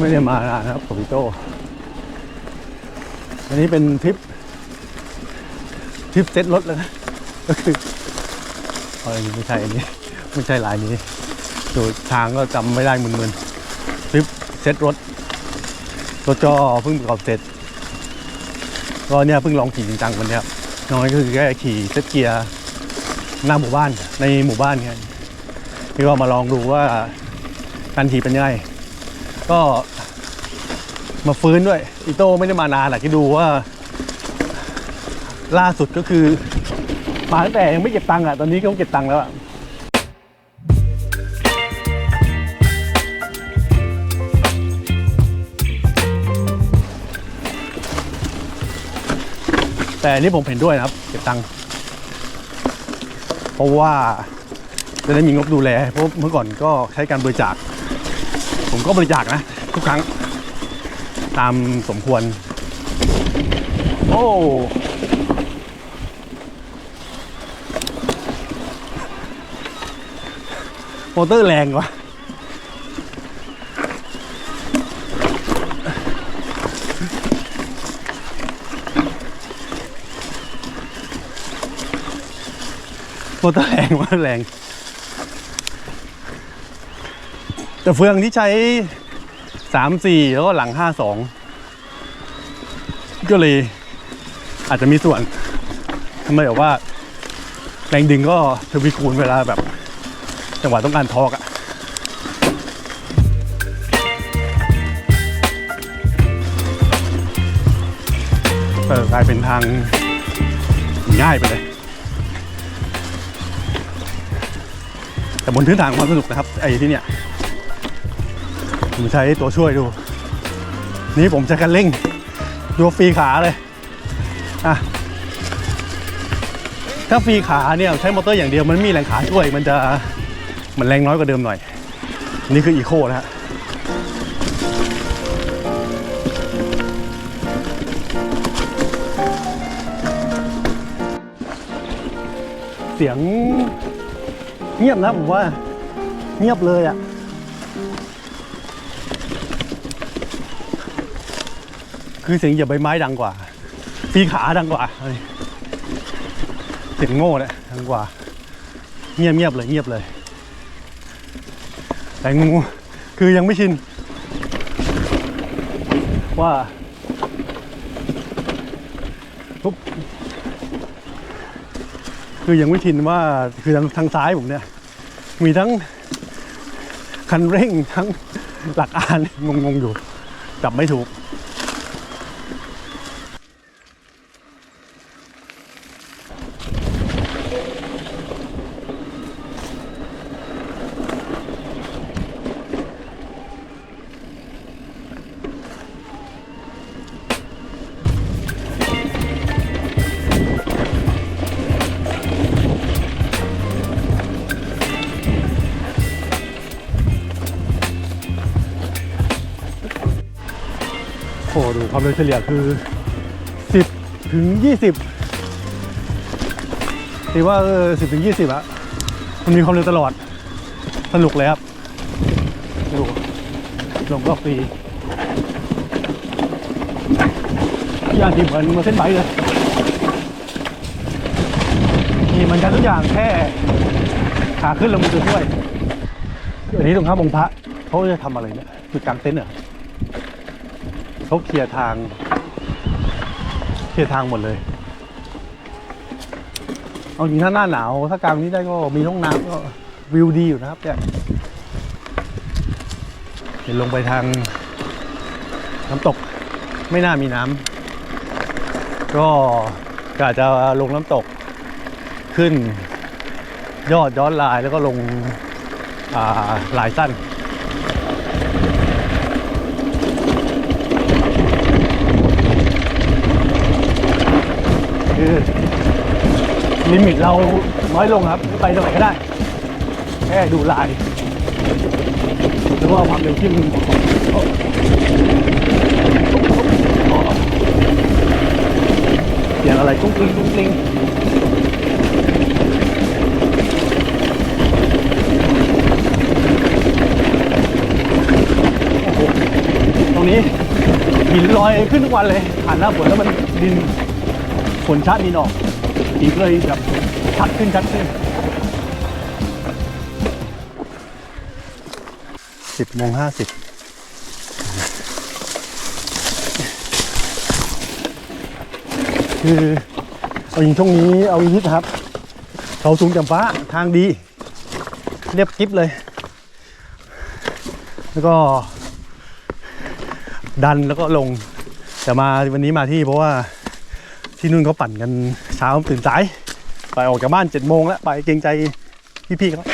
ไม่ได้มานานนะครับผมพี่โตอันนี้เป็นทริปทริปเซ็ตรถแล้วนะก็คืออันนี้ไม่ใช่อันนี้ไม่ใช่ลายนี้ดูทางก็จำไม่ได้มึนๆทริปเซ็ตรถรถจอเพิ่งประกอบเสร็จก็เนี่ยเพิ่งลองขี่จริงจังวันนี้ครับน้อยก็คือแค่ขี่เซ็ตเกียร์หน้าหมู่บ้านในหมู่บ้านไงที่ก็มาลองดูว่าการขี่เป็นยังไง ก็มาฟื้นด้วยอีโต้ไม่ได้มานานแหละที่ดูว่า ล่าสุดก็คือมาตั้งแต่ยังไม่เก็บตังค์อะตอนนี้ก็ต้องเก็บตังค์แล้วอะแต่อันนี้ผมเห็นด้วยนะครับ เก็บตังค์เพราะว่าจะได้มีงบดูแลเพราะเมื่อก่อนก็ใช้การบริจาค ผมก็บริจาคนะ ทุกครั้ง ตามสมควร โอ้มอเตอร์แรงว่ะมอเตอร์แรงมอเตอร์แรง แต่เฟืองที่ใช้สามสี่แล้วก็หลังห้าสองก็เลยอาจจะมีส่วนทำไมแบบว่า แรงดึงก็ทวีคูณเวลาแบบ จังหวะต้องการทอกอะเออกลายเป็นทางง่ายไปเลย แต่บนพื้นฐานความสนุกนะครับ ไอ้ที่เนี่ย ผมใช้ตัวช่วยดู นี่ผมใช้กันเร่งดูฟรีขาเลยอะถ้าฟรีขาเนี่ยใช้มอเตอร์อย่างเดียวมันมีแรงขาช่วยมันจะมันแรงน้อยกว่าเดิมหน่อย นี่คืออีโคนะฮะเสียงเงียบนะผมว่าเงียบเลยอะ คือเสียงเหยียบใบไม้ดังกว่าฟีขาดังกว่าเฮ้ยเสียงโง่เนี่ยดังกว่า เงียบเงียบเลยเงียบเลย แต่งูคือยังไม่ชิน ว่าปุ๊บคือยังไม่ชินว่าคือทางทางซ้ายผมเนี่ย มีทั้งคันเร่งทั้งหลักอานงงๆอยู่จับไม่ถูก โอ้ดูความเร็วเฉลี่ยคือ 10 ถึง 20ถือว่าเออ10 ถึง 20อะมันมีความเร็วตลอด สนุกเลยครับดูลงก็ฟรีย่างที่เหมือนมาเส้นไบเลยนี่มันกันทุกอย่างแค่ขาขึ้นลงมือตัวช่วยอันนี้ตรงข้ามองค์พระเขาจะทำอะไรเนี่ยจุดกลางเต็นท์เหรอ เขาเคลียร์ทาง เคลียร์ทางหมดเลย เอาจริงถ้าหน้าหนาวถ้ากลางนี้ได้ก็มีห้องน้ำก็วิวดีอยู่นะครับเนี่ยเห็นลงไปทางน้ำตกไม่น่ามีน้ำก็กะจะลงน้ำตกขึ้น ยอดย้อนลายแล้วก็ลงาลายสั้น คือลิมิตเราน้อยลงครับ ไปตรงไหนก็ได้ แค่ดูลายหรือว่าความเร็วที่มันเสียงอะไรกุ้งกลิ้งกุ้งกลิ้งโอ้โหรงนี้หินลอยขึ้นทุกวันเลยผ่านหน้าฝนแล้วมันดิน นชัดดินออกหินก็เลยแบบชัดขึ้นชัดขึ้นสิบโมงห้าสิบคือเอายิงช่วงนี้เอายิงฮิตครับ เขาสูงจำฟ้าทางดี เรียบกริบเลย แล้วก็ดันแล้วก็ลง แต่มาวันนี้มาที่เพราะว่า ที่นู่นเขาปั่นกันเช้าตื่นสาย ไปออกจากบ้านเจ็ดโมงแล้วไปเกรงใจพี่ๆเขา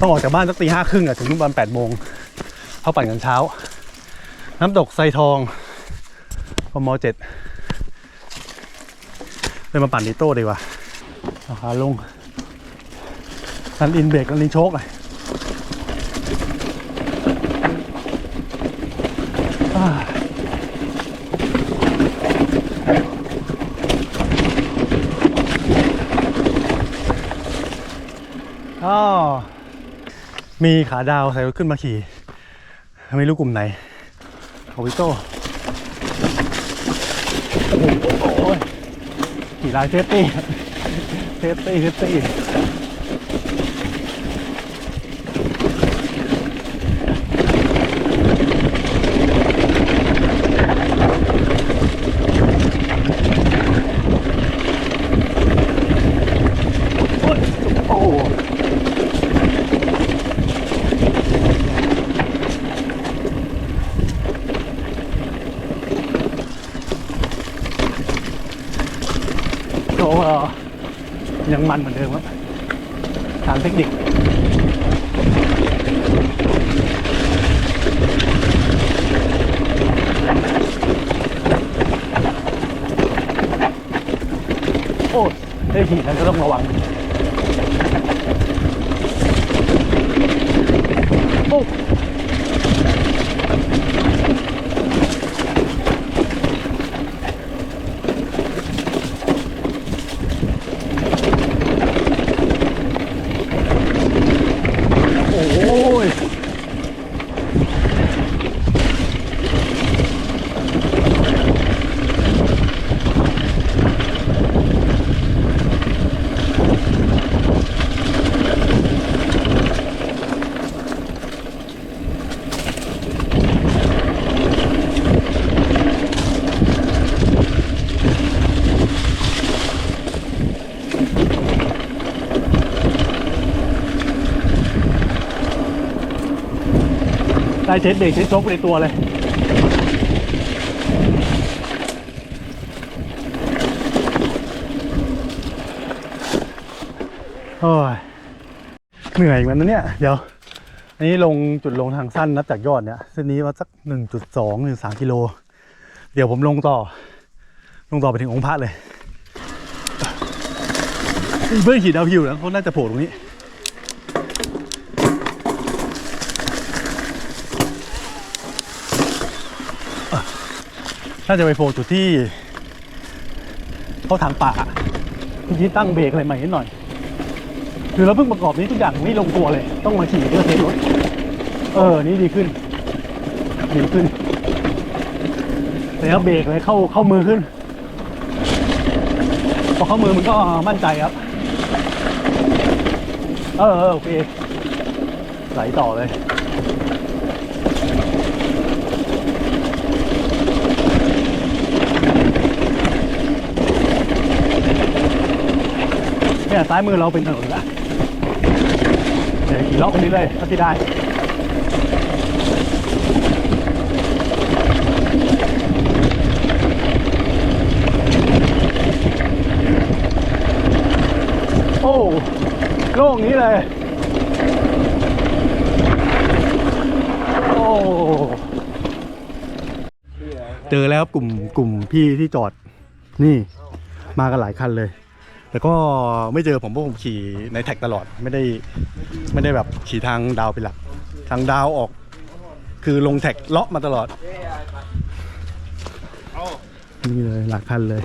ต้องออกจากบ้านสักตีห้าครึ่งอะถึงนู่นประมาณแปดโมงเขาปั่นกันเช้า น้ำตกไซทองพมเจ็ดเลยมาปั่นดิโต้ดีกว่าเอาขาลงนันอินเบรกนันอินโชกเลยอ่าอ๋อ มีขาดาวใส่รถขึ้นมาขี่ ไม่รู้กลุ่มไหนโอวิโต้โอ้ยขี่ลายเซฟตี้เซฟตี้เซฟตี้โอ้ยโอ้โหเอ่อยัง มันเหมือนเดิมครับทางเทคนิคโอ้ยได้ขี่แล้วก็ต้องระวังปุ๊บโอ้ย ได้เช็ดเบรกเช็ดโชกในตัวเลยโอ้ยเหนื่อยเหมือนกันนะเนี่ย เดี๋ยว อันนี้ลงจุดลงทางสั้นนับจากยอดเนี่ยเส้นนี้ว่าสักหนึ่งจุดสองถึงสามกิโล เดี๋ยวผมลงต่อ ลงต่อไปถึงองค์พระเลย เพื่อนขีดดาวพิวนะเขาน่าจะโผล่ตรงนี้ น่าจะไปโผล่จุดที่เขาทางป่าที่ตั้งเบรกอะไรใหม่นิดหน่อย คือเราเพิ่งประกอบนี้ทุกอย่างไม่ลงตัวเลย ต้องมาขี่เพื่อเทสรถ เออ นี่ดีขึ้น ดีขึ้นแล้วเบรกเลยเข้าเข้ามือขึ้น พอเข้ามือมันก็มั่นใจครับ เออโอเคไหลต่อเลย เนี่ยซ้ายมือเราเป็นถนนละเดี๋ยวขี่เลาะไปเรื่อยๆเท่าที่ได้โอ้โล่งนี้เลย โอ้เจอแล้วกลุ่มกลุ่มพี่ที่จอด นี่ มากันหลายคันเลย แต่ก็ไม่เจอผมเพราะผมขี่ในแท็กตลอดไม่ได้ไม่ได้แบบขี่ทางดาวเป็นหลัก ทางดาวออก คือลงแท็กเลาะมาตลอดนี่เลยหลักพันเลย